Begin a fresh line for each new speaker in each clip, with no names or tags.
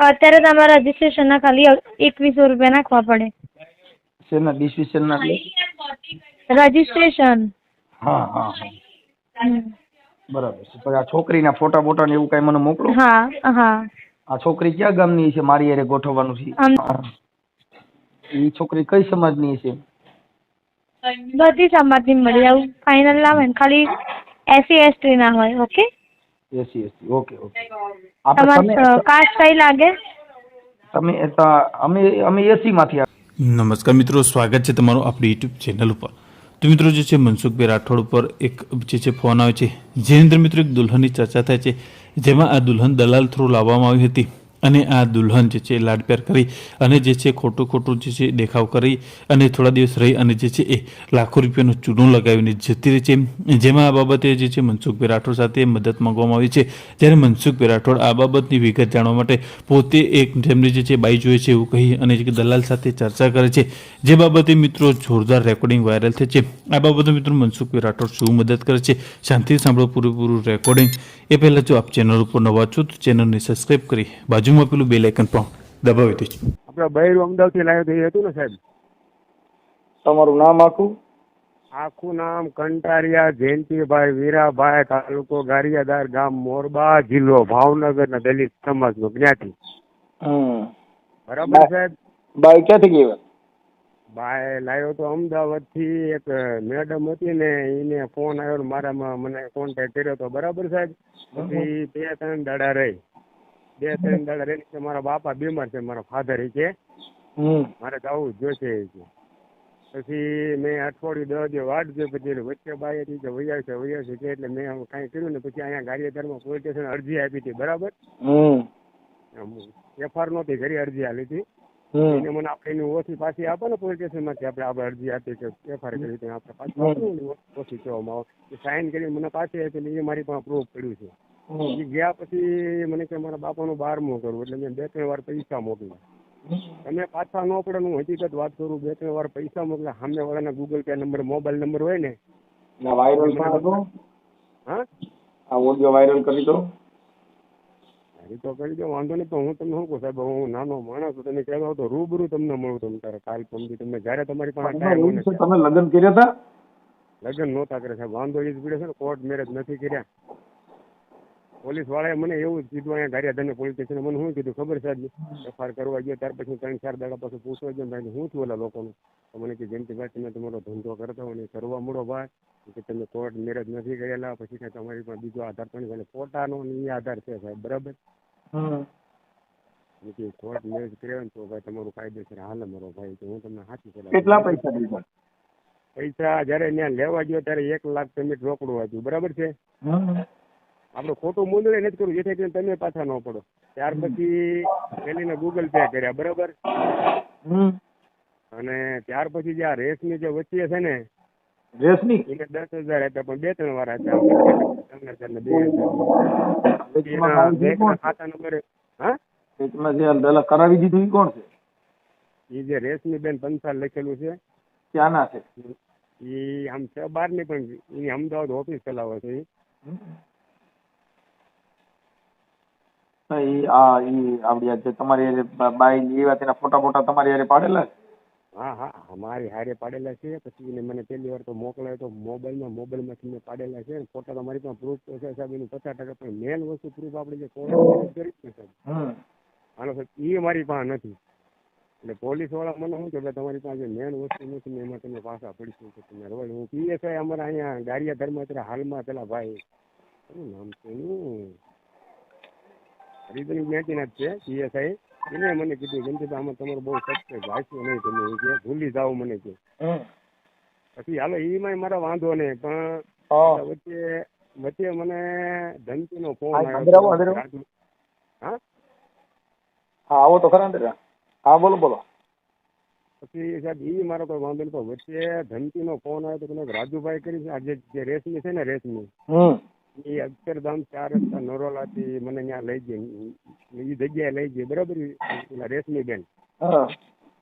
અત્યારે તમારા રજીસ્ટ્રેશનના ખાલી એકવીસો રૂપિયા નાખવા પડે.
શેના ડિસિઝન ના
રજીસ્ટ્રેશન
હા હા હા. બરાબર છે. પછી આ છોકરીના ફોટા બોટા ને એવું કઈ મને મોકલો?
હા હા.
આ છોકરી ક્યાં ગામની છે? મારી હારે ગોઠવવાનું છે. એ છોકરી કઈ સમાજની છે?
બધી સમાજની મળી આવું. ફાઇનલ ના હોય ને ખાલી એસી એસટી ના હોય okay
SC SC okay okay આપણે તમે
કાસ્ટ કઈ લાગે?
તમે અમે અમે એસી માંથી
નમસ્કાર મિત્રો સ્વાગત છે તમારું આપણી યુટ્યુબ ચેનલ ઉપર. તો મિત્રો જે છે મનસુખભાઈ રાઠોડ ઉપર એક જે છે ફોન આવે છે. જેની અંદર મિત્રો એક દુલ્હનની ચર્ચા થાય છે. જેમાં આ દુલ્હન દલાલ થ્રુ લાવવામાં આવી હતી. અને આ દુલ્હન જે છે લાડપ્યાર કરી અને જે છે ખોટું ખોટું જે છે દેખાવ કરી અને થોડા દિવસ રહી અને જે છે એ લાખો રૂપિયાનું ચૂનો લગાવીને જતી રહી છે. જેમાં આ બાબતે જે છે મનસુખભાઈ રાઠોડ સાથે મદદ માંગવામાં આવી છે. જ્યારે મનસુખભાઈ રાઠોડ આ બાબતની વિગત જાણવા માટે પોતે એક જેમની જે છે બાઈ જોઈએ છે એવું કહી અને દલાલ સાથે ચર્ચા કરે છે. જે બાબતે મિત્રો જોરદાર રેકોર્ડિંગ વાયરલ થઈ છે. આ બાબતે મિત્રો મનસુખભાઈ રાઠોડ શું મદદ કરે છે? શાંતિ સાંભળો પૂરેપૂરું રેકોર્ડિંગ એ પહેલાં જો આપ ચેનલ ઉપર નવા છો તો ચેનલને સબસ્ક્રાઈબ કરી બાજુમાં પેલું બે આઇકન પણ દબાવી દેજો
આપણે બૈરું અમદાવાદથી લાવ્યો થઈ હતું ને સાહેબ?
તમારું નામ આખું?
આખું નામ કંટારિયા જયંતિભાઈ વીરાભાઈ તાલુકો ગારિયાદાર ગામ મોરબા જિલ્લો ભાવનગર ના દલિત સમાજ નો જ્ઞાતિ. બરાબર સાહેબ?
બાય ક્યાંથી ગયો?
બાય લાવ્યો તો અમદાવાદથી એક મેડમ હતી ને એને ફોન આવ્યો ને મારામાં મને કોન્ટેક્ટ કર્યો તો. બરાબર સાહેબ? પછી બે ત્રણ દાડા રહી. બે ત્રણ દાડા રહી છે. મારા બાપા બીમાર છે મારા ફાધર કે. મારે જવું જ જોશે કે. પછી મેં અઠવાડિયું દસ દિવસ વાટ જોઈ પછી વચ્ચે બાય હતી કે વૈયા છે વૈયા છે કે એટલે મેં કાંઈ કર્યું ને પછી અહીંયા ગારિયાધારમાં પોલીસ સ્ટેશન અરજી આપી હતી બરાબર? એફઆર નહોતી ઘરે અરજી આપી હતી. એને મને આપણે એની ઓછી પાછી આપે ને પોલીસ સ્ટેશનમાંથી આપણે આપણે અરજી આપી કે એફઆર કરી હતી આપણે પાછી ઓછી કહેવામાં આવે. સાઇન કરીને મને પાછી આપી એ મારી પાસે પ્રૂફ પડ્યું છે. ગયા પછી મને કે મારા બાપાનું બારમું કરવું એટલે મેં બે ત્રણ વાર પૈસા મોકલ્યા. તમે પાછા ન પડે હું હકીકત વાત કરું બે ત્રણ વાર પૈસા મોકલ્યા. સામે વાળાના Google Pay number mobile number હોય ને
વાયરલ
હા?
આ ઓડિયો વાયરલ કરી દો
એ તો કરી દો વાંધો નહીં તો હું તમને શું કહું સાહેબ હું નાનો માણસ તમે કહેવા તો રૂબરૂ તમને મળું તમને તારે કાલ પમદી તમને જ્યારે તમારી પાસે ટાઈમ
તમે લગ્ન કર્યા હતા?
લગ્ન નહોતા કરે સાહેબ વાંધો એ જ પીડે છે ને કોર્ટ મેરેજ નથી કર્યા. પોલીસ વાળાએ મને એવું જ કીધું અહીંયા ગારિયાધાને પોલીસ સ્ટેશન. મને શું કીધું? ખબર સાહેબ એફઆર કરવા ગયો ત્યાર પછી ત્રણ ચાર દાડા પાછું પૂછવા ગયો ભાઈ શું થયું ઓલા લોકોનું? તો મને કે જયંતિભાઈ તમે તમારો ધંધો કરતા હોય ને કરવા મળો ભાઈ કે તમે કોર્ટ મેરેજ નથી કરેલા પછી કાંઈ તમારી પણ બીજો આધાર પણ ફોટાનો એ આધાર છે સાહેબ બરાબર? મેં કોર્ટ મેરેજ કર્યો ને તો ભાઈ તમારું કાયદેસર હાલ મારો ભાઈ તો હું તમને સાચી
કેટલા પૈસા દીધા
પૈસા જયારે ત્યાં લેવા ગયો ત્યારે એક લાખ પેમેન્ટ રોકડું હતું બરાબર છે? આપણે ખોટું મૂંદડે નથી કર્યું. જેથી કરીને તમે પાછા ન પડો. ત્યાર પછી પેલીને ગૂગલ પે કર્યા બરાબર? અને ત્યાર પછી જે આ રેસની જે વચ્ચે છે ને
રેસની
એને દસ હજાર આપ્યા પણ બે ત્રણ વાર આપ્યા. ને બે ખાતા નંબર હા?
જે કરાવી દીધું એ કોણ છે?
એ જે રેશમી બેન પંચાલ લખેલું છે.
ક્યાંના છે?
એ આમ છે બારની પણ એની અમદાવાદ ઓફિસ ચલાવે છે ઈ.
આ ઈ આપડી આ તમારી હારે બાઈ ની તેના ફોટા ફોટા તમારી હારે પાડેલા?
હા હા મારી હારે પાડેલા છે. પછી એને મને પહેલી વાર તો મોકલાયો તો મોબાઈલમાં મોબાઈલમાંથી મેં પાડેલા છે. ને ફોટા તો મારી પાસે પ્રૂફ તો છે સાહેબ એનું પચાસ ટકા પણ મેન વસ્તુ પ્રૂફ આપણે જે કોલેજ કરી છે સાહેબ. હાલો સાહેબ એ મારી પાસે નથી. એટલે પોલીસવાળા મને શું કે ભાઈ તમારી પાસે મેન વસ્તુ નથી ને એમાં તમે પાછા પડીશું કે તમે રોડ હું પીએસઆઈ અમારા અહીંયા ગારિયા ધર્મ હાલમાં પેલા ભાઈ શું નામ છે એનું રીઝનિંગ મેચીના જ છે પીએસઆઈ એને મને કીધું કે આમાં તમારો બહુ સક્સેસ વાંચ્યું નહીં તમે. એ કે ભૂલી જાઓ મને કે. પછી હાલો એમાંય મારા વાંધો નહીં પણ વચ્ચે વચ્ચે મને ધમકીનો ફોન
હા,
આવ્યો હા?
હા આવો તો ખરા અંદર. હા બોલો બોલો.
પછી સાહેબ ઈ મારો કોઈ વાંધો નહીં પણ વચ્ચે ધમકીનો ફોન આવ્યો તો મને રાજુભાઈ કરી છે આ જે જે રેશમી છે ને રેશમી
હમ.
એ અક્ષરધામ ચાર રસ્તા નરોલાથી મને ત્યાં લઈ ગઈ. એ જગ્યાએ લઈ ગઈ. બરાબર? પેલા રેશમી બેન
હા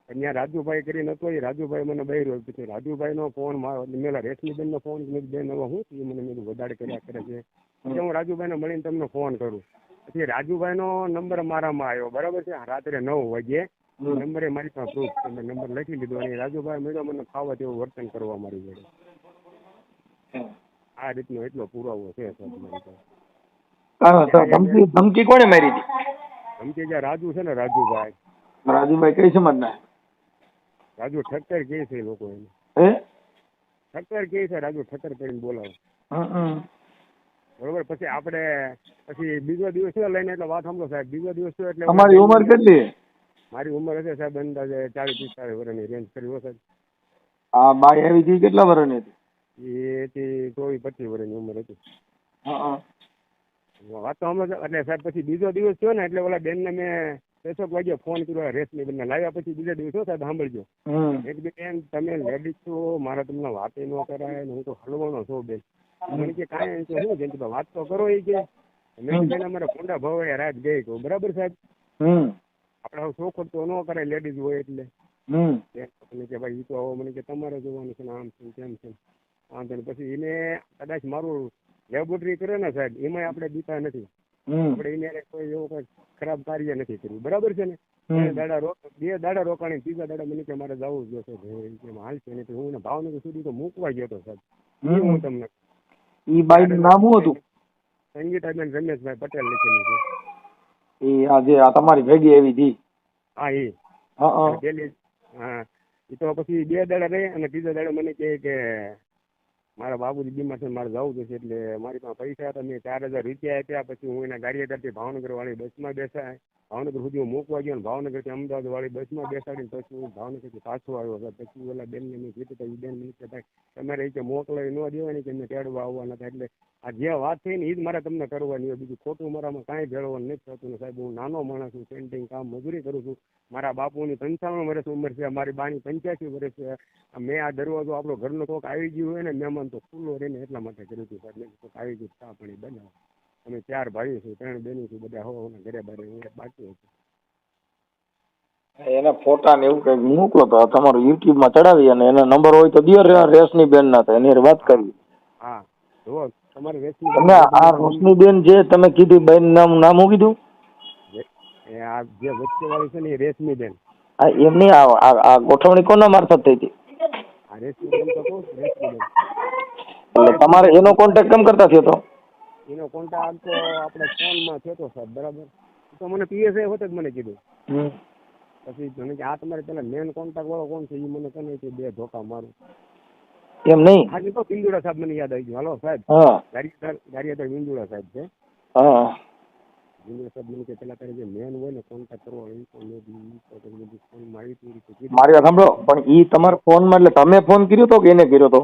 ત્યાં રાજુભાઈ કરીને હતો. એ રાજુભાઈ મને બહાર પછી રાજુભાઈ નો ફોન મારો મેલા રેશમી બેન રેશમીબેન નો ફોન બેન હવે હું એ મને મેં વધારે કર્યા કરે છે. એટલે હું રાજુભાઈને મળીને તમને ફોન કરું. પછી રાજુભાઈ નો નંબર મારામાં આવ્યો. બરાબર છે? રાત્રે નવ
વાગે.
નંબરે મારી પાસે પ્રૂફ છે. મેં નંબર લખી લીધો. અને રાજુભાઈ મેળો મને ખાવા જેવું વર્તન કરવા મારી જોડે. આ રીતનો એટલો પુરાવો છે
ધમકી ધમકી કોણે મારી હતી?
ધમકી જે રાજુ છે ને રાજુભાઈ.
રાજુભાઈ કઈ સમાજના?
રાજુ ઠક્કર કે છે લોકો એને.
હે?
ઠક્કર કે છે રાજુ ઠક્કર કરીને બોલાવે. બરોબર પછી આપણે પછી બીજો દિવસ લઈને એટલે વાત સાંભળો સાહેબ. બીજો દિવસ એટલે
તમારી ઉંમર કેટલી?
મારી ઉંમર હશે સાહેબ અંદાજે ચાલીસ પિસ્તાળીસ વર્ષની રેન્જ કરી હો સાહેબ.
આ બાઈ આવી હતી કેટલા વર્ષની હતી?
એ હતી ચોવીસ પચીસ વર્ષની ઉંમર હતી. વાત તો હમણાં એટલે સાહેબ પછી બીજો દિવસ થયો ને એટલે ઓલા બેનને મેં દસેક વાગ્યો ફોન કર્યો રેશમી બેનને લાવ્યા પછી બીજા દિવસ સાહેબ સાંભળજો. એક બેન તમે લેડીઝ છો મારે તમને વાતે ન કરાય ને હું તો હલવાનો છું બેન. મને કે કાંઈ તો શું છે વાત તો કરો એ કે. મેં બેન અમારે કોંડા ભાવે રાત ગઈ કહું બરાબર સાહેબ. આપણે હવે શોખ તો ન કરાય લેડીઝ હોય એટલે. કે ભાઈ એ તો આવો મને કે તમારે જોવાનું છે ને આમ છે તેમ છે ને નહીં. પછી એને કદાચ મારું લેબોરેટરી કરે ને સાહેબ એમાં આપણે બીતા નથી. આપણે એને કોઈ એવું કઈ ખરાબ કાર્ય નથી કર્યું. બરાબર છે ને? દાડા બે દાડા રોકાણી ત્રીજા દાડા મને કે મારે જવું જ ભાઈ હાલ છે નહીં હું ભાવનગર સુધી તો મૂકવા ગયો હતો સાહેબ. હું તમને
ઈ બાઈક નામ શું હતું?
સંગીતાબેન રમેશભાઈ પટેલ લખેલું છે.
એ આ જે આ તમારી ભેગી એવી હતી?
હા એ.
હા હા.
હા. એ તો પછી બે દાડા રહી અને ત્રીજા દાડા મને કહે કે મારા બાબુજી બીમાર છે મારે જવું જશે એટલે મારી પાસે પૈસા હતા, મેં ચાર હજાર રૂપિયા આપ્યા, પછી હું એના ગાડીએદારથી ભાવનગર વાળી બસમાં બેસાય. ભાવનગર સુધી હું મૂકવા ગયો ભાવનગરથી અમદાવાદ વાળી બસમાં બેસાડીને પછી હું ભાવનગરથી પાછો આવ્યો હતો. પછી ઓલા બેનને મેં કીધું હતું બેન મને કે તમારે એ કે મોકલાવી ન દેવાની કે મેં તેડવા આવવાના હતા. એટલે આ જે વાત થઈ ને એ જ મારે તમને કરવાની હોય. બીજું ખોટું મારામાં કાંઈ ભેળવવાનું નથી થતું ને સાહેબ. હું નાનો માણસ છું પેન્ટિંગ કામ મજૂરી કરું છું. મારા બાપુની પંચાવન વર્ષ ઉંમર છે મારી બાની પંચ્યાસી વર્ષ છે. મેં આ દરવાજો આપણો ઘરનો કોક આવી ગયું હોય ને મહેમાન તો ખુલ્લો રહીને એટલા માટે કર્યું હતું સાહેબ. કોક આવી ગયું ચા પાણી બનાવો. અમે ચાર ભાઈઓ છું ત્રણ બહેનો છું બધા હો ઘરે બારે હું બાકી હતું.
એના ફોટા ને એવું કંઈક મોકલો તો તમારું યુટ્યુબમાં ચડાવી અને એનો નંબર હોય તો દિયો રેશની બેન ના થાય એની વાત કરવી.
હા જુઓ. તમારે રેશમી
તમે આ રોશની બેન જે તમે કીધી બેન નામ નામ હું કીધું?
એ આ જે વચ્ચે વાળી છે ને એ રેશમી બેન
આ એમની આ આ- આ ગોઠવણી કોના મારફત થઈ હતી?
આ રેશમી બેન તો કહું છું, રેશમી બેન
એટલે તમારે એનો કોન્ટેક્ટ કેમ કરતા થયો તો
એનો કોન્ટેક્ટ તો આપણે ફોનમાં થયો તો સાહેબ બરાબર? એ તો મને પીએસઆઈ હોતે જ મને કીધું. પછી મને કે આ તમારે પેલા મેન કોન્ટેક્ટ વાળો કોણ છે? એ મને કહે કે બે ધોકા મારું.
એમ નહીં?
આજે તો બિંદુડા સાહેબ મને યાદ આવી ગયું. હાલો સાહેબ.
હા.
ગાડીદાર ગાડીદાર બિંદુડા સાહેબ છે.
હા.
બિંદુડા સાહેબ મને કે પેલા તારે જે મેન હોય ને કોન્ટેક્ટ કરવો હોય તો મેં તો તમે બધું ફોનમાં હતી એ રીતે કીધું.
મારી વાત સાંભળો પણ ઈ તમારા ફોનમાં એટલે તમે ફોન કર્યો તો કે એને કર્યો તો?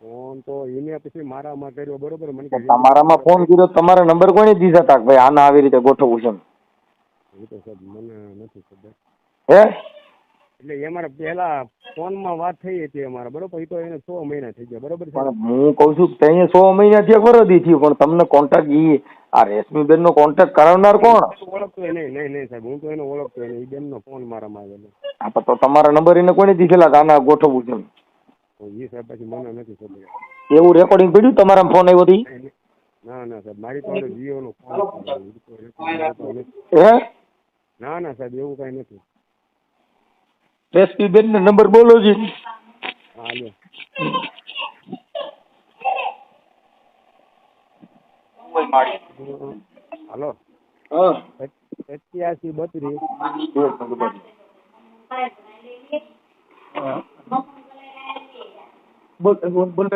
ફોન તો એને પછી મારામાં કર્યો બરોબર? મને
તમારામાં ફોન કર્યો તમારા નંબર કોને દીધા હતા ભાઈ આના આવી રીતે ગોઠવું છે એમ?
એ તો સાહેબ મને નથી ખબર.
હે?
એટલે એ મારા પહેલા ફોનમાં વાત થઈ હતી અમારા બરોબર? એ તો એને સો મહિના થઈ ગયા બરોબર
પણ હું કહું છું કે અહીંયા સો મહિના થયા વરદી થયું પણ તમને કોન્ટેક્ટ ઈ આ રેશમીબેન નો કોન્ટેક્ટ કરાવનાર કોણ?
ઓળખતો નહીં નહીં નહીં સાહેબ હું તો એને ઓળખતો નહીં બેન બેનનો ફોન મારામાં આવેલો.
હા તો તમારા નંબર એને કોણે દીધેલા આના ગોઠવવું છે?
એ સાહેબ પછી મને નથી ખબર.
એવું રેકોર્ડિંગ પડ્યું તમારા ફોન આવ્યો હતી.
ના ના સાહેબ મારી પાસે ફોન તો નથી.
હે?
ના ના સાહેબ એવું કઈ નથી.
રેશમીબેન નો નંબર બોલો જી.
હા લ્યો હાલો.
હા.
બત્રીસ.
બોલ બોલ બોલ.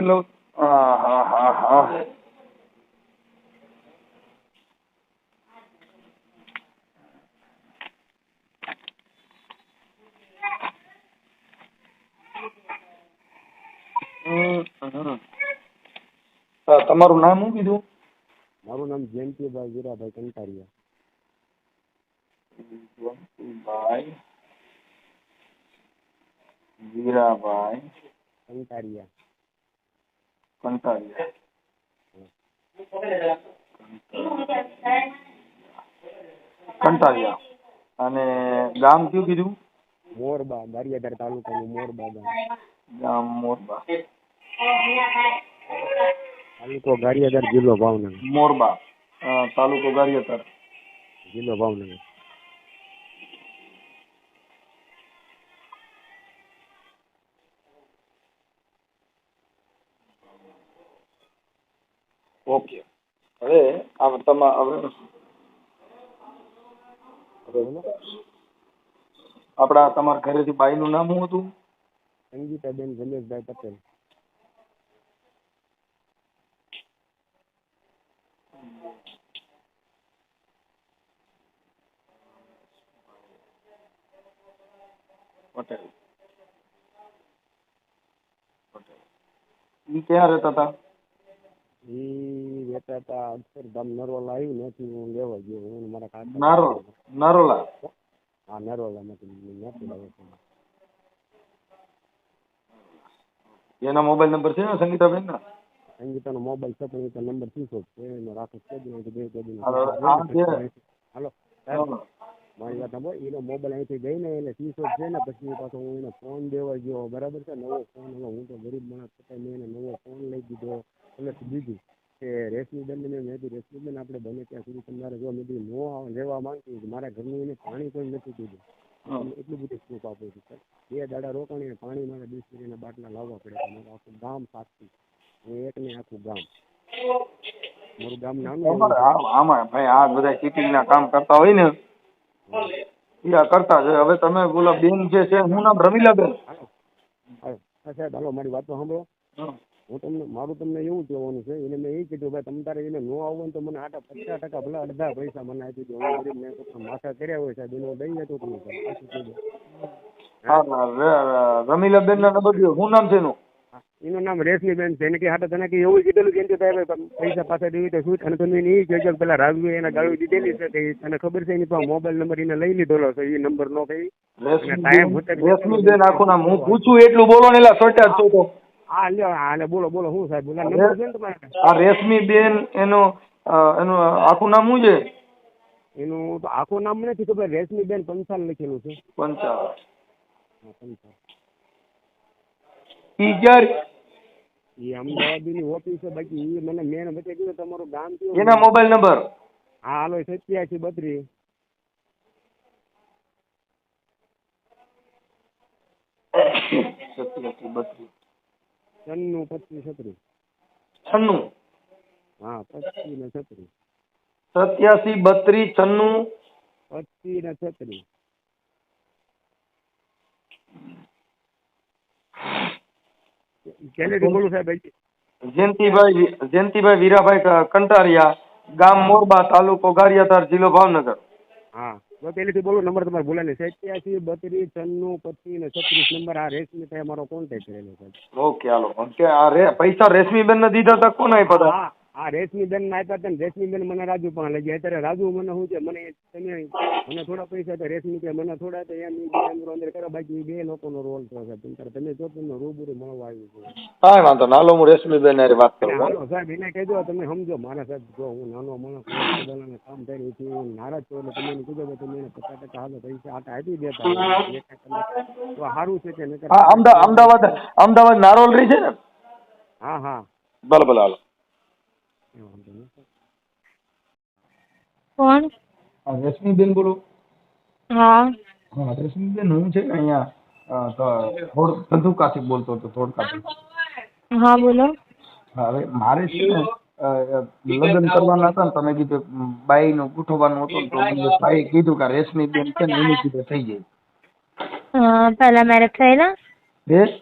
હા હા હા હા હમ, હમ. હા, તમારું નામ શું કીધું?
મારું નામ જયંતિભાઈ વીરાભાઈ કંટારિયા.
ભાઈ વીરાભાઈ
કંટારિયા.
કંટાળિયા કંટાળિયા અને ગામ કયું કીધું?
મોરબા ગારિયાધાર તાલુકાનું મોરબા ગામ.
ગામ મોરબા.
તાલુકો ગારિયાધાર જિલ્લો ભાવનગર.
મોરબા. તાલુકો ગારિયાતાર
જિલ્લો ભાવનગર.
ઓકે. હવે આ તમા હવે આપણા તમારા ઘરેથી બાઈનું નામ શું હતું?
સંગીતાબેન જલેશભાઈ પટેલ.
પટેલ પટેલ ઈ ક્યાં રહેતા હતા
ઈ રહેતા હતા અક્ષરધામ નરોલા આવ્યું નથી હું લેવા ગયો હું ને મારા કાકા
નારો નારોલા
હા નરોલા માંથી નથી લાવ્યો
એના મોબાઈલ નંબર છે ને સંગીતાબેન ના
સંગીતાનો મોબાઈલ છે પણ એ તો નંબર શીખો છે એનો રાખો છે જ નહીં તો બે બે દિન
હાલો, આ છે.
હાલો સાહેબ, મારી વાત સાંભળો એનો મોબાઈલ અહીંથી ગઈ ને એટલે ત્રીસો છે ને પછી પાછો હું એને ફોન દેવા ગયો. બરાબર છે? નવો ફોન હવે હું તો ગરીબ માણસ છતાં મેં એને નવો ફોન લઈ દીધો. એટલે બીજું? કે રેશમીબેન બેન મેં કીધું રેશમીબેન આપણે બને ત્યાં સુધી તમારે જો મેં નો લેવા માંગતી મારા ઘરનું એને પાણી કોઈ નથી દીધું એટલું બધું સ્કૂપ આપું છું સર બે દાડા રોકાણી પાણી મારે ડિસ્ટરીના બાટલા લાવવા પડે છે મારું આખું ગામ સાચું. હું એક ને આખું ગામ. મારું ગામ નાનું
આ- આમાં ભાઈ આ બધા ચીટિંગ ના કામ કરતા હોય ને આ કરતા છે હવે તમે બોલો બેન જે છે હું નામ રમીલાબેન
હાલો હાલો સાહેબ હાલો મારી વાત તો સાંભળો. હું. તમને મારું તમને એવું કહેવાનું છે એને મેં એ કીધું ભાઈ તમે તારે એને નો આવવું ને તો મને આટા પચાસ ટકા ભલે અડધા પૈસા મને આપી દો. ગરીબ મેં માથા કર્યા હોય સાહેબ એનો દઈ જતો તમે સાહેબ. પાછું
હા ર- ર- રમીલાબેન ના નંબર શું નામ છે એનું?
હા, એનું નામ રેશમીબેન છે. એને કે હાટા તને કે એવું કીધેલું કેમ કે તારે પૈસા પાછા દેવી તો શું? અને તમે એ કહેજો કે પેલા રાજવી એને ગાળું દીધેલી છે કે તને ખબર છે એની પાસે મોબાઈલ નંબર એને લઈ લીધેલો છે એ નંબર નો જ
રેશમીબેન આખું નામ હું પૂછું એટલું બોલો ને એલા સોટા તો.
હા લ્યો હા બોલો બોલો હું સાહેબ બોલા નંબર છે ને તમારે?
આ રેશમીબેન એનું એનું આખું નામ શું છે?
એનું તો આખું નામ નથી ખબર. રેશમીબેન પંચાલ લખેલું છે.
પંચાલ.
પંચાલ.
ઈ ક્યારે
એ અમદાવાદની ઓફિસ છે બાકી એ મને મેન વચ્ચે કીધું તમારું ગામ કયું?
એના મોબાઈલ નંબર
હા હાલો સત્યાસી બત્રીસ.
સત્યાસી બત્રીસ.
છન્નું પચીસ છત્રીસ.
છન્નું.
હા પચીસ ને છત્રીસ.
સત્યાસી બત્રીસ છન્નું.
પચીસ ને છત્રીસ. ક્યાંથી બોલું સાહેબ
જયંતિભાઈ જયંતિભાઈ વીરાભાઈ કંટારિયા ગામ મોરબા તાલુકો ગારિયાધાર જિલ્લો ભાવનગર.
હા પહેલેથી બોલો નંબર તમારે ભૂલા નહીં. સત્યાસી બત્રીસ છન્નું પચીસ ને છત્રીસ નંબર આ રેશમી થાય મારો કોન્ટેક્ટ છે
ઓકે હાલો. કે આ રે પૈસા રેશમીબેન ને દીધા હતા કોને આપ્યા હતા
હા રેશમી બેનમાં આપ્યા હતા ને રેશમીબેન મને રાજુ પણ લઈ ગયા. અત્યારે રાજુ મને શું છે? મને તમે મને થોડા પૈસા તો રેશમી કે મને થોડા તો એમ અંદર અંદર કરો બાકી બે લોકોનો રોલ છે. સાહેબ તમે તમે જો તમને રૂબરૂ મળવા આવ્યું છે
કાંઈ વાંધો ના હાલો હું રેશમીબેન હારે વાત કરું
હાલો. સાહેબ એને કહેજો તમે સમજો મારા સાહેબ જો હું નાનો માણસ છું, કામ કરી છું હું નારાજ છું એટલે તમે એને કીધું કે તમે એને પચાસ ટકા હાલો પૈસા આટા આપી દેતા. તો સારું છે કે નકર-
અમદાવાદ અમદાવાદ નારોલ રહી છે ને?
હા હા.
ભલે ભલે હાલો.
કોણ?
રશ્મિબેન બોલો.
હા.
હા રશ્મિબેન હું છે અહીંયા થોડ ધ- કાથી બોલતો હતો ધોળકાથી.
હા બોલો.
હવે મારે છે ને લગ્ન કરવાના હતા ને તમે કીધું બાઈ નું ગોઠવવાનું હતું તો મને ભાઈ કીધું કે રેશમીબેન છે ને એની કીધું થઈ જાય.
અ, પહેલા મેરેજ થયેલા?
રેશ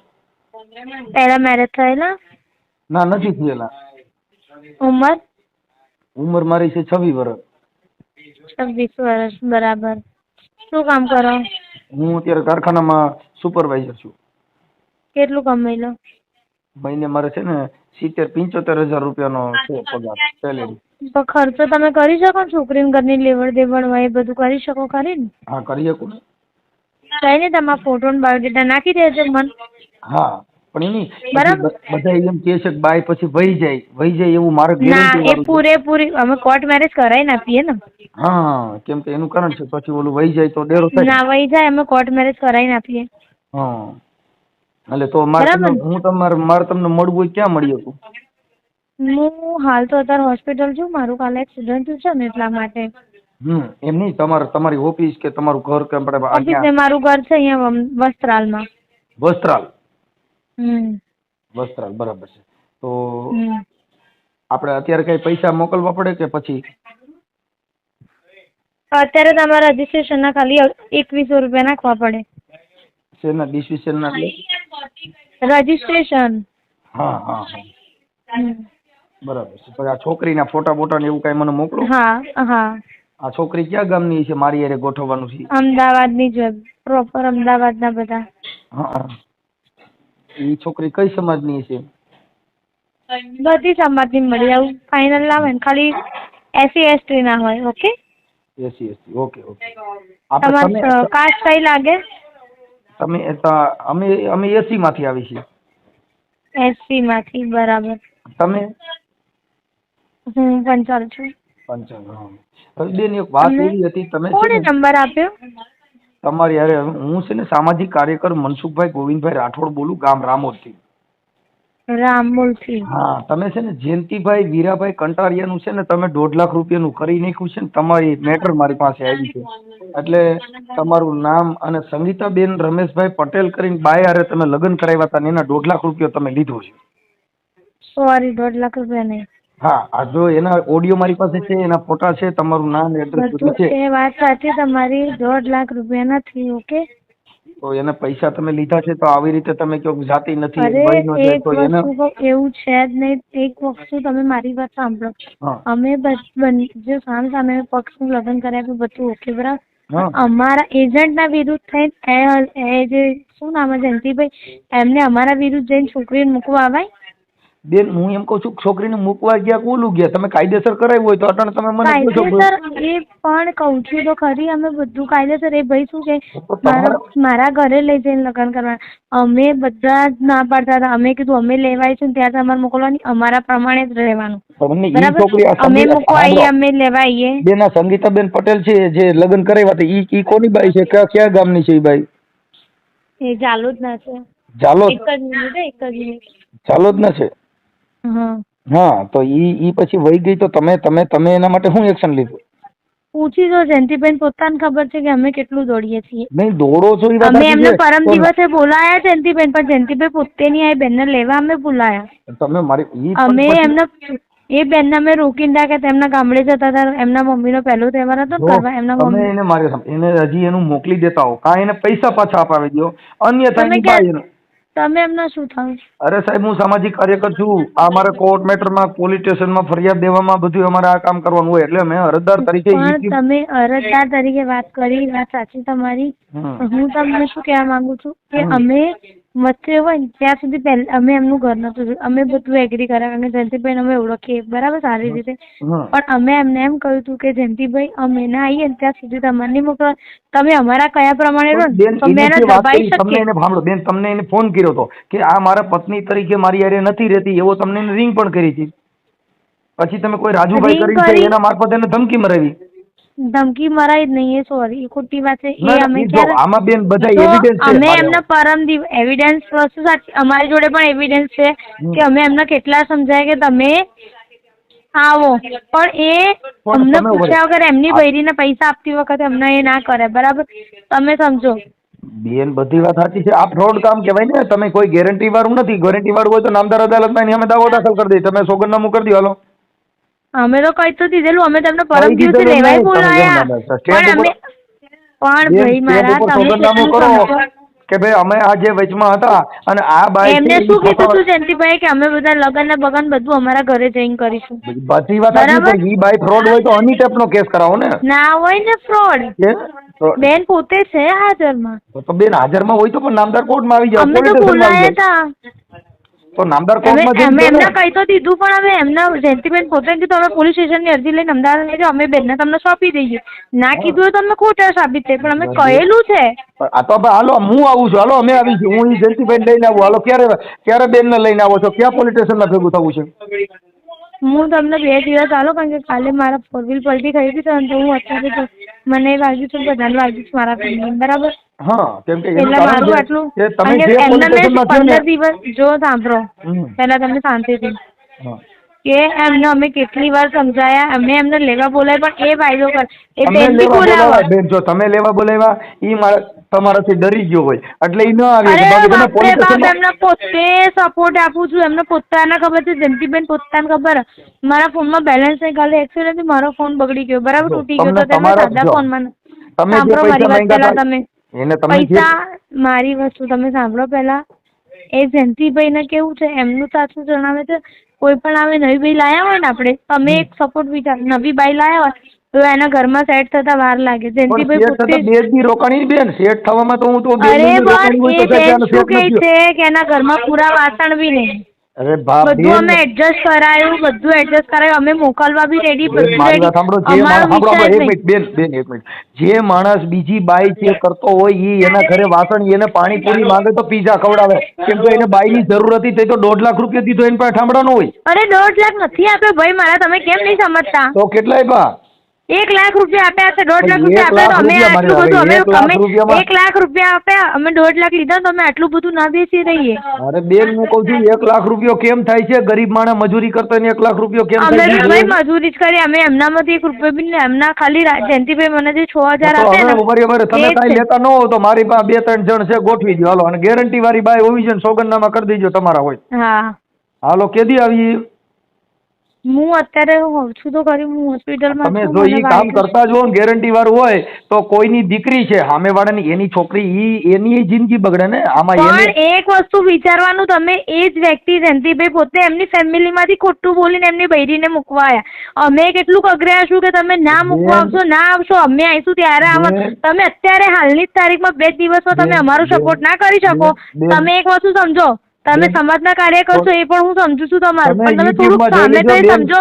પહેલા મેરેજ થયેલા?
ના નથી થયેલા.
ઉંમર?
ઉંમર મારી છે છવ્વીસ વર્ષ
છવ્વીસ વર્ષ બરાબર. શું કામ કરો?
હું અત્યારે કારખાનામાં સુપરવાઇઝર છું.
કેટલું કમાઈ લો
મહિને મારે છે ને સિત્તેર પંચોતેર હજાર રૂપિયાનો છે પગાર સેલેરી
તો ખર્ચો તમે કરી શકો છોકરીને ઘરની લેવડ દેવડ હોય એ બધું કરી શકો ખરી ને?
હા કરી શકું ને.
કઈ નહીં તમારા ફોટો ને બાયોડેટા નાખી દેજો મને.
હા. પણ. બ- બધા એમ કહે છે કે બાઈ પછી વહી જાય વહી જાય એવું મારે
ના એ પૂરેપૂરી અમે કોર્ટ મેરેજ કરાવી આપીએ ને.
હા કેમ કે એનું કારણ છે પછી ઓલું વહી જાય તો ડેરો થાય.
ના વહી જાય અમે કોર્ટ મેરેજ કરાવી નાખીએ.
હા. એટલે તો મારે હું તમારે મારે તમને મળવું હોય ક્યાં મળી શકું
હું હાલ તો અત્યારે હોસ્પિટલ છું મારું કાલે એક્સિડન્ટ થયું છે ને એટલા માટે.
હમ એમ નહીં તમારે તમારી ઓફિસ કે તમારું ઘર કેમ પડે
ઓફિસ ને મારું ઘર છે અહીંયા વસ્ત્રાલમાં.
વસ્ત્રાલ. વસ્ત્રાલ બરાબર છે. તો આપણે અત્યારે કઈ પૈસા મોકલવા પડે કે પછી?
અત્યારે તમારા રજીસ્ટ્રેશનના ખાલી એકવીસો રૂપિયા નાખવા પડે.
શેના ડિસિઝનના
રજીસ્ટ્રેશન
હા હા હા. બરાબર છે. પછી આ છોકરીના ફોટા બોટા ને એવું કાંઈ મને મોકલો?
હા હા.
આ છોકરી ક્યાં ગામની છે? મારી યારે ગોઠવવાનું છે?
અમદાવાદની જ પ્રોપર અમદાવાદના બધા.
હા. એ છોકરી કઈ સમાજની છે?
બધી સમાજની મળી આવું. ફાઇનલ ના હોય ખાલી એસી એસટી ના હોય okay
SC ST okay okay આપણે તમે
કાસ્ટ કઈ લાગે?
તમે અમે અમે એસી માંથી આવી છીએ.
એસી માંથી બરાબર.
તમે?
હું પંચાલ છું.
પંચાલ બેન એક વાત એવી હતી તમે
કોણે નંબર આપ્યો?
તમારી હારે હું છે ને સામાજિક કાર્યકર મનસુખભાઈ ગોવિંદભાઈ રાઠોડ બોલું ગામ રામોદથી
રામોલથી.
હા તમે છે ને જયંતિભાઈ વીરાભાઈ કંટારિયાનું છે ને તમે દોઢ લાખ રૂપિયાનું કરી નાખ્યું છે ને તમારી મેટર મારી પાસે આવી છે. એટલે તમારું નામ અને સંગીતાબેન રમેશભાઈ પટેલ કરીને બાય હારે તમે લગ્ન કરાવ્યા હતા ને એના દોઢ લાખ રૂપિયા તમે લીધો છે.
સોરી દોઢ લાખ રૂપિયા નહીં.
હા આ જો એના ઓડિયો મારી પાસે છે એના ફોટા છે તમારું નામ એડ્રેસ બધું છે.
એ વાત સાચી તમારી દોઢ લાખ રૂપિયા નથી ઓકે?
તો એના પૈસા તમે લીધા છે તો આવી રીતે તમે કહો જાતિ નથી
એવું છે જ નહીં એક વસ્તુ તમે મારી વાત સાંભળો. અમે જો સામ સામે પક્ષનું લગ્ન કર્યા પછી બધું ઓકે બરાબર? અમારા એજન્ટના વિરુદ્ધ થઈને એ એ જે શું નામ છે જયંતિભાઈ એમને અમારા વિરુદ્ધ જઈને છોકરીને મૂકવા આવાય?
બેન હું એમ કહું છું છોકરીને મૂકવા ગયા કે ઓલું ગયા? તમે કાયદેસર કરાવ્યું હોય તો અટણ તમે મને
કાયદેસર એ પણ કહું છું તો ખરી અમે બધું કાયદેસર. એ ભાઈ શું કે મારા ઘરે લઈ જઈને લગ્ન કરવા. અમે બધા જ ના પાડતા હતા. અમે કીધું અમે લેવાય છે ત્યાં તમારે મોકલવાની અમારા પ્રમાણે જ રહેવાનું. અમે
સંગીતા-
મૂકવા આવીએ
સાંભળો.
અમે લેવાઈએ.
બેન આ સંગીતાબેન પટેલ છે જે લગ્ન કરાવ્યા હતા ઈ ઈ કોની બાઈ છે? કયા કયા ગામની છે ઈ બાઈ?
એ જાલોદ ના છે.
ચાલો
એક જ મિનિટ એક જ મિનિટ.
ચાલો જ ન છે?
હા
હા તો ઈ ઈ પછી વહી ગઈ તો તમે તમે તમે એના માટે શું એક્શન લીધું?
પૂછી જો જયંતિબેન પોતાને ખબર છે કે અમે કેટલું દોડીએ છીએ.
નહીં દોડો છો એ વાત
અમે
સાચી
એમને
છે.
પરમ દિવસે બોલાયા જયંતિબેન પણ જયંતિભાઈ પોતે નહીં આવી બેનને લેવા અમે બોલાયા.
તમે મારી ઈ પણ
અમે
પછી-
એમને એ બેનને અમે રોકીને રાખ્યા હતા એમના ગામડે જતા હતા એમના મમ્મીનો પહેલો તહેવાર હતો ને
જો,
કરવા એમના
તમે
મમ્મી.
એને મારી સામે- એને હજી એનું મોકલી દેતા હો કાં એને પૈસા પાછા અપાવી દો અન્યથા
તમે
ઈ
ક્યાં-
બાઈ એનું-
તમે એમના શું થાવ?
અરે સાહેબ હું સામાજિક કાર્યકર છું. આ અમારે કોર્ટ મેટરમાં પોલીસ સ્ટેશનમાં ફરિયાદ દેવામાં બધું અમારે આ કામ કરવાનું હોય. એટલે અમે અરજદાર તરીકે
પણ તમે અરજદાર તરીકે વાત કરી વાત સાચી તમારી. હું તમને શું કહેવા માંગુ છું કે. અમે વચ્ચે હોય ને ત્યાં સુધી પહેલ અમે એમનું ઘર નતું જોયું. અમે બધું એગ્રી કર્યા કારણ કે જયંતિભાઈને અમે ઓળખીએ. બરાબર સારી રીતે. પણ અમે એમને એમ કહ્યું હતું કે જયંતિભાઈ અમે ના આવીએ ને ત્યાં સુધી તમારે નહીં મોકલવા. તમે અમારા કયા પ્રમાણે રહો ને
બેન એને
દબાઈ
તમને
શકીએ.
એને સાંભળો. બેન તમને એને ફોન કર્યો હતો કે આ મારા પત્ની તરીકે મારી યારે નથી રહેતી એવો તમને એને રિંગ પણ કરી હતી. પછી તમે કોઈ રાજુભાઈ કરી? છે એના મારફત એને ધમકી મરાવી.
ધમકી મરાઈ જ નહીં એ સોરી ખોટી વાત છે. એ
ના,
અમે
ઈ જો
ક્યારે
આમાં બેન બધા
તો
evidence છે
અમે
મારે.
એમના પરમ દિવ એવિડન્સ વસ્તુ સાચી અમારી જોડે પણ એવિડન્સ છે કે અમે એમને કેટલા સમજાય કે તમે આવો. પણ એ
પણ
અમને
તમે
પૂછ્યા વગર એમની બૈરીને પૈસા આપતી વખતે અમને એ ના કરે બરાબર? તમે સમજો.
બેન બધી વાત સાચી છે. આ ફ્રોડ કામ કહેવાય ને. તમે કોઈ ગેરંટી વાળું નથી. ગેરંટી વાળું હોય તો નામદાર અદાલતમાં એની અમે દાવો દાખલ કરી દઈએ તમે સોગંદનામું કરી દો હાલો.
અમે તો કઈ તો દીધેલું અમે તમને પરમ દિવસે લેવાય બોલાયા.
ના?
પણ અમે પણ ભાઈ મારા તમે
કરો કે ભાઈ અમે આ જે વચમાં હતા અને આ બાઈક
એમને શું કીધું તું જયંતિભાઈ કે અમે બધા લગન ને બગન બધું અમારા ઘરે જઈને કરીશું?
બધી વાત
આવી.
પણ ઈ બાઈ ફ્રોડ હોય તો અની ટાઈપનો કેસ કરાવો ને.
ના હોય ને ફ્રોડ બેન પોતે છે હાજરમાં.
તો બેન હાજરમાં હોય તો પણ નામદાર કોર્ટમાં આવી જાવ
અમે તો બોલાયા હતા
તો નામદાર કોર્ટમાં.
એમને કહી તો દીધું પણ અમે એમના જયંતિબેન પોતે કીધું અમે પોલીસ સ્ટેશનની અરજી લઈને અમદાવાદ લઈ અમે બેનને તમને સોંપી દઈએ. ના કીધું હોય તો અમે ખોટા સાબિત થાય પણ અમે કહેલું છે.
આ તો હાલો હું આવું છું. હાલો અમે આવી છું હું ઈ લઈને આવું હાલો ક્યારે ક્યારે બેનને લઈને આવો છો? ક્યાં પોલીસ સ્ટેશનમાં ભેગું થવું છે?
હું તમને બે દિવસ આલો કારણ કે કાલે મારા ફોર વ્હીલ પલટી થઈ હતી તો હું અત્યારે મને વાગ્યું છે બધાને વાગ્યું છે મારા બરાબર?
હા કેમ કે એનું કારણ છે
આટલું
કે તમે જે પોલીસ સ્ટેશનમાં
દિવસ જો સાંભળો પહેલા તમને શાંતિથી. કે એમને અમે કેટલી વાર સમજાયા અમે એમને લેવા બોલાય પણ એ વાયદો કર એ બેનથી
લેવા
બોલાવા.
બેન જો તમે લેવા બોલાવ્યા એ મારા તમારાથી ડરી ગયો હોય. એટલે એ ન આવી
એમને પોતે સપોર્ટ આપું છું એમને પોતાના ખબર છે જયંતિબેન પોતાને ખબર. મારા ફોનમાં બેલેન્સ નહીં કાલે એક્સિડન્ટ મારો ફોન બગડી ગયો. બરાબર તૂટી ગયો તો તમે સાદા ફોનમાં
તમે જે પૈસા માંગ્યા
તમે.
એને તમે
પૈસા મારી વસ્તુ તમે સાંભળો પહેલા. એ જયંતિભાઈને કેવું છે? એમનું સાચું જણાવે છે કોઈ પણ આવે નવી બાઈ લાયા હોય ને આપણે તમે એક સપોર્ટ વિચાર નવી બાઈ લાયા હોય તો એના ઘરમાં સેટ થતા વાર લાગે.
પણ
જયંતિભાઈ
શેઠ
પોતે
બે દી રોકાણી બેન શેઠ થવામાં તો હું તો
અરે બસ એ બેન શું કહે છે કે એના ઘરમાં પૂરા વાસણ બી નહીં?
અરે
બધું અમે એડજસ્ટ કરાયું બધું એડજસ્ટ કરાયું. અમે મોકલવા બી રેડી બધું
મારી સાંભળો જે માણસ સાંભળો એક મિનિટ બેન બેન એક મિનિટ. જે માણસ બીજી બાઈ છે કરતો હોય એ એના ઘરે વાસણ એને પાણીપુરી માંગે તો પીઝા ખવડાવે. કેમ કે એને બાઈની જરૂર હતી તે તો દોઢ લાખ રૂપિયા દીધો એને પાસે ઠામડાનો હોય.
અરે દોઢ લાખ નથી આપ્યો ભાઈ મારા તમે કેમ નહીં સમજતા?
તો કેટલાય બા?
એક લાખ રૂપિયા આપ્યા છે દોઢ લાખ રૂપિયા આપ્યા તો અમે આટલું બધું અમે અમે
એક લાખ
રૂપિયા આપ્યા અમે દોઢ લાખ લીધા તો અમે આટલું બધું ના બેસી રહીએ.
અરે બેન હું કહું છું એક લાખ રૂપિયો કેમ થાય છે? ગરીબ માણસ મજૂરી કરતો એક લાખ રૂપિયો કેમ
અમે ભાઈ મજૂરી જ કરી અમે એમનામાંથી એક રૂપિયો બી એમના ખાલી જયંતિભાઈ મને જે છ હજાર
તો
આપ્યા ને
તમે કાંઈ લેતા ન હો તો મારી પાસે બે ત્રણ જણ છે ગોઠવી દો. હાલો અને ગેરંટી વાળી બાય હોવી છે સોગંદનામાં કરી દેજો તમારા હોય.
હા.
હાલો કેદી આવી?
હું અત્યારે હોઉં છું તો ખરી હું હોસ્પિટલમાં
તમે જો ઈ કામ કરતા જો ગેરંટી વાળું હોય તો કોઈની દીકરી છે સામેવાળાની એની છોકરી ઈ એની જિંદગી બગડે ને? આમાં
પણ એક વસ્તુ વિચારવાનું તમે એ જ વ્યક્તિ જયંતિભાઈ પોતે એમની ફેમિલીમાંથી ખોટું બોલીને એમની બૈરીને મૂકવા આવ્યા અમે કેટલું અઘરાશું કે તમે ના મૂકવા આવશો ના આવશો અમે આવીશું ત્યારે આવો તમે અત્યારે હાલની જ તારીખમાં બે દિવસમાં તમે અમારો સપોર્ટ ના કરી શકો. તમે એક વસ્તુ સમજો તમે. સમાજના કાર્ય કરશો એ પણ હું સમજુ છું તમારું.
તમે
પણ તમે થોડુંક સામે તો. સમજો.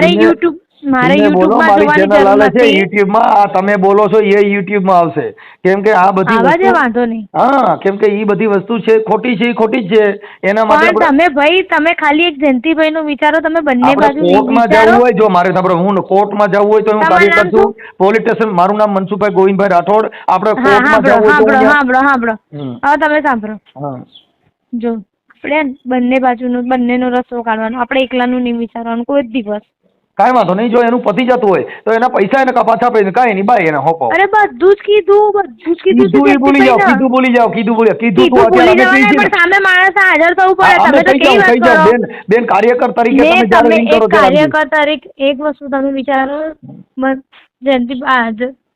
અરે યુટ્યુબ મારે
બોલો
યુટ્યુબમાં જોવાની જરૂર નથી.
યુટ્યુબમાં આ તમે બોલો છો એ યુટ્યુબમાં આવશે. કેમ કે આ બધી
આવા જે વાંધો નહીં.
હા કેમ કે એ બધી વસ્તુ છે ખોટી છે ખોટી જ છે. એના માટે
તમે ભાઈ તમે ખાલી એક જયંતિભાઈ નું વિચારો તમે બંને
આપણે
બાજુ
કોર્ટમાં જવું હોય જો મારે સાંભળો હું કોર્ટમાં જવું હોય તો હું કાર્ય કરશું. પોલીસ સ્ટેશન મારું નામ મનસુખભાઈ ગોવિંદભાઈ રાઠોડ. આપણે
હા
કોર્ટમાં જવું હોય તો
સાંભળો
હું
સાંભળો સાંભળો હવે તમે સાંભળો. જો. આપણે બંને બાજુનું બંનેનો રસ્તો કાઢવાનો. આપણે એકલાનું નહીં વિચારવાનું કોઈ જ દિવસ.
કાંઈ વાંધો નહીં જો એનું પતી જતું હોય તો એના પૈસા એને કા પાછા આપે કાંઈ નહીં બાય એને હોપો.
અરે બધું જ કીધું બધું જ કીધું.
કીધું
છે
ભૂલી
જાવ
કીધું ભૂલી જાવ કીધું ભૂલી કીધું તું અત્યારે અમે કહી
પણ સામે માણસ હાજર થવું પડે. તમે તો કેવી વાત કરો?
બેન બેન કાર્યકર તરીકે તમે જ્યારે
તમે
કરો
એક કાર્યકર તરીકે એક વસ્તુ તમે વિચારો. જયંતિ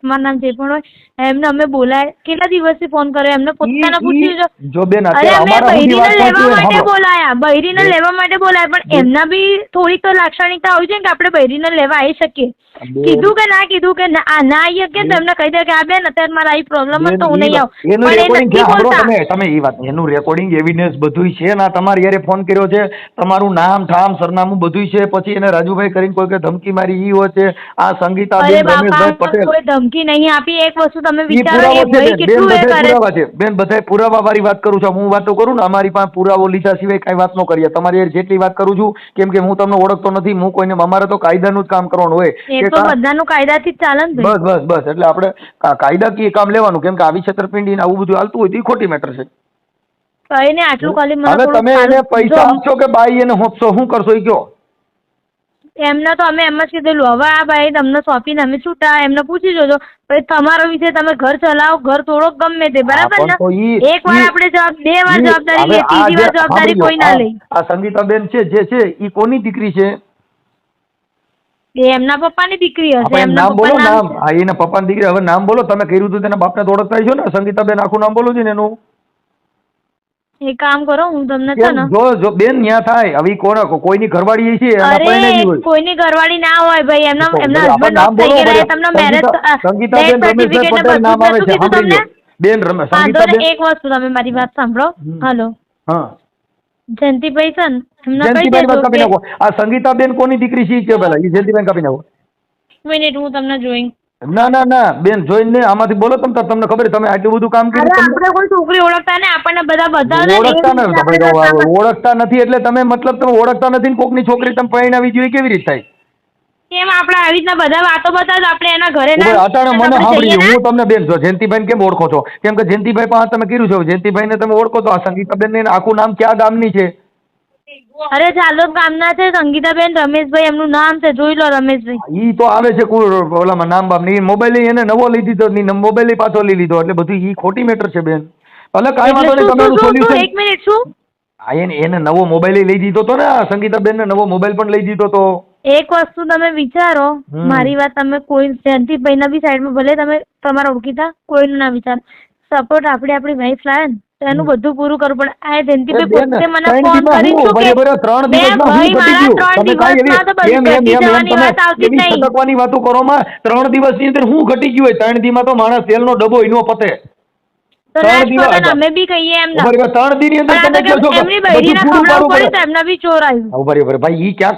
તમારું નામ જે પણ હોય. એમને અમે બોલાય કેટલા દિવસથી ફોન કર્યો? એમને પોતાને પૂછ્યું
જો. બેન
અરે અમે બૈરીને લેવા માટે બોલાયા. બૈરીને
ને
લેવા માટે બોલાયા પણ એમના બી થોડીક તો લાક્ષણિકતા હોય છે ને કે આપણે બૈરીને લેવા આવી શકીએ. કીધું કે ના કીધું કે ના ના આવી કે તમને કહી દે કે આ બેન અત્યારે મારા આવી પ્રોબ્લેમ હતો હું નહીં આવું. પણ એ નથી બોલતા.
તમે તમે એ વાત એનું રેકોર્ડિંગ એવિડન્સ બધું છે ના તમારે યારે ફોન કર્યો છે તમારું નામ ઠામ સરનામું બધું છે પછી એને રાજુભાઈ કરીને કોઈ કે ધમકી મારી ઈ હોય છે આ સંગીતા બેન રમેશભાઈ પટેલ.
કોઈ ધમકી નહીં આપી એક વસ્તુ તમે વિચારો એ ભાઈ કેટલું એ કરે
પુરાવા છે બેન બધાય પુરાવા વાળી વાત કરું છું હું વાતો કરું ને અમારી પાસે પુરાવો લીધા સિવાય કઈ વાત ન કરીએ. તમારી જેટલી વાત કરું છું કેમ કે હું તમને ઓળખતો નથી હું કોઈને અમારે તો કાયદાનું જ કામ કરવાનું હોય.
એ તો બધાનું કાયદાથી જ ચાલે ને
બસ બસ બસ. એટલે આપણે કાયદાકીય કામ લેવાનું. કેમ કે આવી છેતરપિંડી આવું બધું હાલતું હોય તો ખોટી મેટર છે.
કઈ આટલું ખાલી મને
તમે એને પૈસા આપશો કે બાઈ એને હોપશો શું કરશો એ કયો
એમને તો અમે એમ જ કીધેલું હવે આ ભાઈ તમને સોંપીને અમે છૂટા. એમને પૂછી જોજો. પછી તમારો વિષય તમે ઘર ચલાવો ઘર થોડોક ગમે તે. બરાબર ને? એક વાર આપણે જવાબ બે વાર જવાબદારી લે ત્રીજી વાર જવાબદારી કોઈ ના લે.
આ સંગીતાબેન છે જે છે એ કોની દીકરી છે?
એ એમના પપ્પાની દીકરી હશે એમના
નામ બોલો નામ. હા એના પપ્પાની દીકરી હવે નામ બોલો. તમે કર્યું હતું તેના બાપને તો ઓળખતા છો ને. સંગીતાબેન આખું નામ બોલો છે ને એનું.
એ કામ કરો હું તમને છે ને
જો જો બેન ન્યા થાય. હવે ઈ કોણ કોઈની ઘરવાળી છે એના
અરે
હોય.
કોઈની ઘરવાળી ના હોય ભાઈ. એમના
તો
એમના
આપણે
હસબન્ડ
નામ
થઈ
બોલો
ગયા. તમને મેરેજ
સંગીતા- સંગીતાબેન રમેશભાઈ પટેલ નામ આવે છે સાંભળી લો. બેન રમે.
વાંધો
સંગીતાબેન
એક વસ્તુ તમે મારી વાત સાંભળો.
હમ.
હલો.
હા.
જયંતિભાઈ છે ને એમને કહી
જયંતિબેન કાપી નાખો. આ સંગીતાબેન કોની દીકરી છે ઈ કહો પહેલા ઈ જયંતિબેન કાપી નાખો.
મિનિટ હું તમને જોઈન.
ના ના ના બેન જોઈને આમાંથી બોલો તમે તમને ખબર છે, તમે આટલું બધું કામ
અરે
કર્યું તમને?
આપણે કોઈ છોકરી ઓળખતા ને આપણને બધા બતાવે
ઓળખતા નથી ઓળખતા નથી એટલે તમે મતલબ તમે ઓળખતા નથી ને કોકની છોકરી તમે પરણાવી જોઈએ કેવી રીતે થાય?
કેમ આપણે આવી રીતના બધા વાતો બતાવે આપણે એના ઘરે ના
અટાણે મને સાંભળી હું તમને બેન જો જયંતિભાઈ કેમ ઓળખો છો? કેમ કે જયંતિભાઈ પાસે તમે કીધું છો જયંતિભાઈ ને તમે ઓળખો તો આ સંગીતાબેન ને આખું નામ ક્યાં ગામની છે?
અરે ચાલો ગામના છે સંગીતાબેન રમેશભાઈ એમનું નામ છે જોઈ લો રમેશભાઈ.
ઈ તો આવે છે ઓલામાં નામ બામની મોબાઈલ એને નવો લઈ દીધો ની મોબાઈલ પાછો લઈ લીધો એટલે બધું ઈ ખોટી મેટર છે બેન. એટલે કાઈ વાંધો નહીં તમે
શું એક મિનિટ શું?
એને એને નવો મોબાઈલ લઈ દીધો તો ને સંગીતાબેન ને નવો મોબાઈલ પણ લઈ દીધો તો.
એક વસ્તુ તમે વિચારો મારી વાત તમે કોઈ જયંતિભાઈના બી સાઈડમાં ભલે તમે તમારા ઓળખીતા કોઈનું ના વિચાર. સપોર્ટ આપણે આપણી વાઈફ લાવે ને તો એનું બધું પૂરું કરવું પડે આ જયંતિ
ભાઈ
પોતે મને ફોન
કરી
છું કે બે ભાઈ મારા ત્રણ
કાંઈ
દિવસમાં તો બધું ઘટી જવાની વાત આવતી જ નહીં.
વાતો કરો માં ત્રણ દિવસની અંદર હું ઘટી ગયું હોય ત્રણ દીમાં તો માણસ તેલનો ડબ્બો એનો પતે.
તો ના ને અમે બી કહીએ એમ ના.
અંદર તમે કહો છો
એમની પડે. તો એમના બી.
ભાઈ ઈ ક્યાં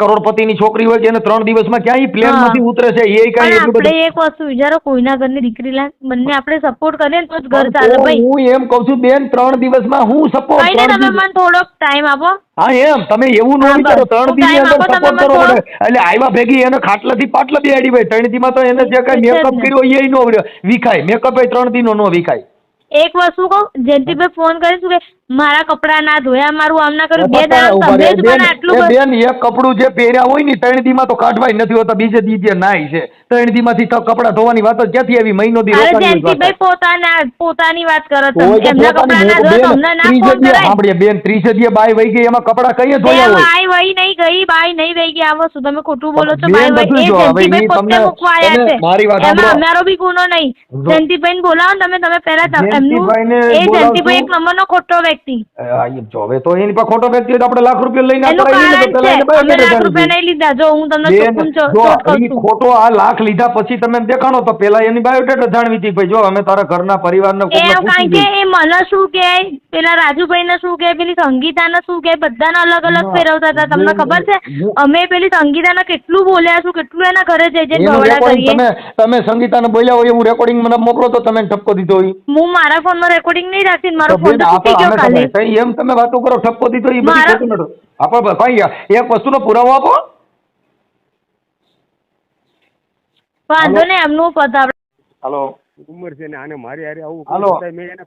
છોકરી હોય છે એને ત્રણ દિવસમાં ક્યાં ઈ પ્લેનમાંથી ઉતરે છે? એ કાંઈ એટલું
આપણે એક વસ્તુ વિચારો કોઈના ઘરની દીકરી લાગ બંને આપણે સપોર્ટ કરીએ તો જ ઘર ચાલે ભાઈ.
હું એમ કહું છું બેન ત્રણ દિવસમાં હું સપોર્ટ
કઈ તમે મને થોડોક ટાઈમ આપો.
હા એમ. તમે એવું ન વિચારો ત્રણ દી ની અંદર સપોર્ટ
કરો
પડે એટલે આવ્યા ભેગી એને ખાટલાથી પાટલા બી આડી ભાઈ ત્રણ દીમાં તો એને જે કઈ મેકઅપ
ને.
કર્યો એ નો વિખાય. મેકઅપ એ ત્રણ દીનો નો વિખાય.
એક વસ્તુ કહું? જયંતિભાઈ ફોન કરે શું કે મારા કપડા ના ધોયા મારું આમ ના કર્યું બે દાડા તમે જ મને આટલું
બેન એક કપડું જે પહેર્યા હોય ને ત્રણ દીમાં તો કાઢવાય નથી હોતા બીજે દી જે નાય છે. ત્રણ દી માંથી કપડા ધોવાની વાત ક્યાંથી આવી? મહિનો દી રોકાણી
જયંતિભાઈ પોતાના પોતાની વાત કરો તમે. એમના કપડા ના ધોયા તમને ના ફોન કરાય.
સાંભળીએ બેન ત્રીજે દી બાય વહી ગઈ એમાં કપડા કઈ ધોયા હોય?
બાય વહી નહીં ગઈ બાય નહીં વહી ગઈ આ વસ્તુ તમે ખોટું બોલો છો? બાય વહી એ જયંતિભાઈ પોતે મૂકવા આવ્યા છે.
મારી વાત
એમાં. અમારો બી ગુનો નહીં.
જો.
જયંતિભાઈને બોલાવો તમે તમે પહેલા એમનું એ જયંતિભાઈ એક
નંબર
નો ખોટો વ્યક્તિ
આ જોવે તો એની પાસે ખોટો વ્યક્તિ હોય તો આપણે લાખ રૂપિયા લઈને
એનું કારણ છે. લાખ રૂપિયા નહીં લીધા. જો હું તમને ચોખ્ખું છું
ખોટો આ લાખ લીધા પછી તમે દેખાણો તો પેલા એની બાયોડેટા જાણવી હતી. ભાઈ જો અમે તારા ઘરના પરિવારને કોકને પૂછી
કે એ મને શું કે? પેલા રાજુભાઈને શું કે? પેલી સંગીતાને શું કે? બધાને અલગ અલગ ફેરવતા હતા. તમને ખબર છે? અમે પેલી સંગીતાને કેટલું બોલ્યા છું કેટલું એના ઘરે જઈ જઈને
એનું
કરીએ.
તમે તમે સંગીતાને બોલ્યા હોય એવું રેકોર્ડિંગ મને મોકલો તો તમે ઠપકો દીધો હોય.
હું મારા ફોનમાં રેકોર્ડિંગ નહીં રાખતી મારો ફોન તો તૂટી ગયો
કઈ એમ તમે વાતો કરો ઠપકો દીધો એ બધી ખોટું નતું. આપણે ભાઈ એક વસ્તુનો પુરાવો આપો.
વાંધો ને એમનું પતા
હાલો.
ઉંમર છે ને આને મારી હારે આવું
હાલો.
મેં એને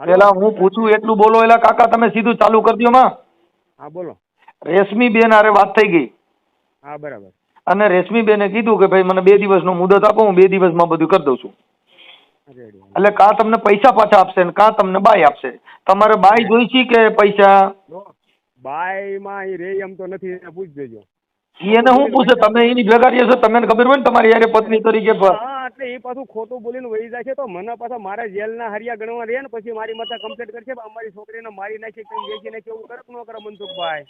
પેલા હું પૂછું એટલું બોલો એલા કાકા તમે સીધું ચાલુ કરી દો માં.
હા બોલો.
રેશમી બેન હારે વાત થઈ ગઈ.
હા બરાબર.
અને રેશમી બેને કીધું કે ભાઈ મને બે દિવસનો મુદત આપો હું બે દિવસમાં બધું કરી દઉં છું. એટલે કા તમને પૈસા પાછા આપશે ને કા તમને બાય આપશે? તમારે બાય જોઈશી કે પૈસા?
બાયમાં એ રે એમ તો નથી એને પૂછી દેજો.
એને હું પૂછે? તમે એની ભેગા રહ્યો છો તમને ખબર હોય ને તમારી યારે પત્ની તરીકે
હા એટલે એ પાછું ખોટું બોલીને વહી જાય છે તો મને પાછા મારા જેલના હરિયા ગણવા રહે ને પછી મારી માથે કમ્પ્લેટ કરશે અમારી છોકરીને મારી નાખી કઈ વેચી નાખી એવું કરક ન કરે મનસુખભાઈ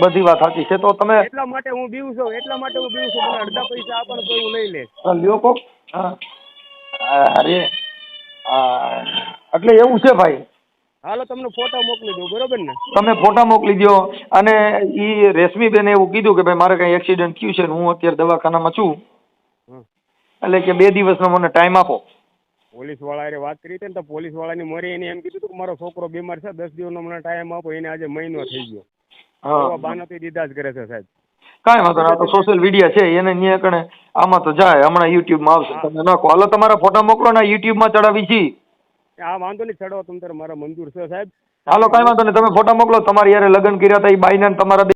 બધી વાત સાચી છે. તો તમે
એટલા માટે હું બીવું છું એટલા માટે હું બીવું છું મને અડધા પૈસા આપો ને તો હું લઈ
લે લ્યો કોક. હા. અરે એટલે એવું છે ભાઈ?
હાલો તમને ફોટો મોકલી દઉં બરોબર ને?
તમે ફોટા મોકલી દો અને ઈ રેશમીબેને એવું કીધું કે ભાઈ મારે કઈ એક્સિડન્ટ થયું છે ને હું અત્યારે દવાખાનામાં છું. એટલે કે બે દિવસનો મને ટાઈમ આપો.
પોલીસવાળા એ વાત કરી હતી ને તો પોલીસ વાળાની મરી એને એમ કીધું હતું કે મારો છોકરો બીમાર છે દસ દિવસનો મને ટાઈમ આપો એને આજે મહિનો થઈ ગયો.
હા.
બાના દીધા જ કરે છે સાહેબ.
કાંઈ વાંધો નહીં આ તો સોશિયલ મીડિયા છે એને ન્યા કણે આમાં તો જાય હમણાં યુટ્યુબમાં આવશે તમે નાખો હાલો તમારા ફોટા મોકલો ને યુટ્યુબમાં ચડાવી છી.
આ વાંધો નહીં ચડાવો તમ તારે મારા મંજૂર છે સાહેબ.
હાલો કાંઈ વાંધો નહીં તમે ફોટા મોકલો તમારી યારે લગ્ન કર્યા હતા એ બાઈને ને તમારા